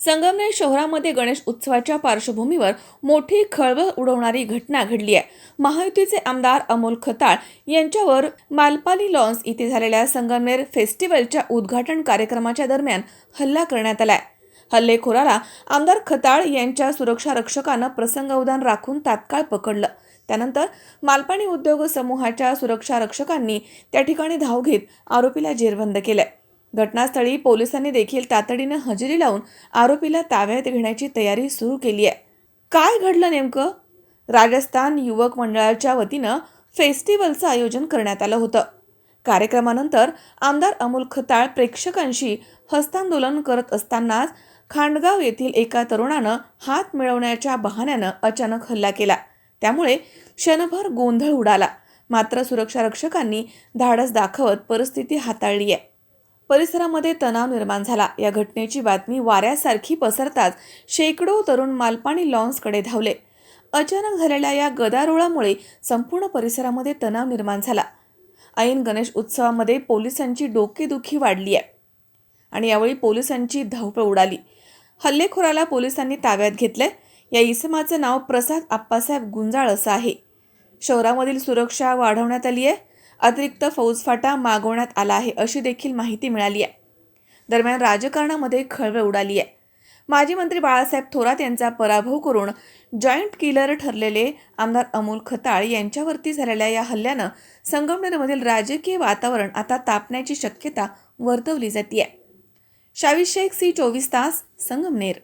संगमनेर शहरामध्ये गणेश उत्सवाच्या पार्श्वभूमीवर मोठी खळबळ उडवणारी घटना घडली आहे. महायुतीचे आमदार अमोल खताळ यांच्यावर मालपाली लॉन्स इथे झालेल्या संगमनेर फेस्टिवलच्या उद्घाटन कार्यक्रमाच्या दरम्यान हल्ला करण्यात आलाय. हल्लेखोराला आमदार खताळ यांच्या सुरक्षा रक्षकानं प्रसंगावधान राखून तात्काळ पकडलं. त्यानंतर मालपाणी उद्योग समूहाच्या सुरक्षा रक्षकांनी त्या ठिकाणी धाव घेत आरोपीला जेरबंद केलंय. घटनास्थळी पोलिसांनी देखील तातडीनं हजेरी लावून आरोपीला ताब्यात घेण्याची तयारी सुरू केली आहे. काय घडलं नेमकं? राजस्थान युवक मंडळाच्या वतीनं फेस्टिवलचं आयोजन करण्यात आलं होतं. कार्यक्रमानंतर आमदार अमोल खताळ प्रेक्षकांशी हस्तांदोलन करत असतानाच खांडगाव येथील एका तरुणानं हात मिळवण्याच्या बहाण्यानं अचानक हल्ला केला. त्यामुळे क्षणभर गोंधळ उडाला. मात्र सुरक्षा रक्षकांनी धाडस दाखवत परिस्थिती हाताळली आहे. परिसरामध्ये तणाव निर्माण झाला. या घटनेची बातमी वाऱ्यासारखी पसरताच शेकडो तरुण मालपाणी लॉन्सकडे धावले. अचानक झालेल्या या गदारोळामुळे संपूर्ण परिसरामध्ये तणाव निर्माण झाला. ऐन गणेश उत्सवामध्ये पोलिसांची डोकेदुखी वाढली आहे आणि यावेळी पोलिसांची धावपळ उडाली. हल्लेखोराला पोलिसांनी ताब्यात घेतलंय. या इसमाचं नाव प्रसाद आप्पासाहेब गुंजाळ असं आहे. शहरामधील सुरक्षा वाढवण्यात आली आहे. अतिरिक्त फौजफाटा मागवण्यात आला आहे अशी देखील माहिती मिळाली आहे. दरम्यान राजकारणामध्ये खळबळ उडाली आहे. माजी मंत्री बाळासाहेब थोरात यांचा पराभव करून जॉईंट किलर ठरलेले आमदार अमोल खताळ यांच्यावरती झालेल्या या हल्ल्यानं संगमनेरमधील राजकीय वातावरण आता तापण्याची शक्यता वर्तवली जाते शावी शेख सी चोवीस तास संगमनेर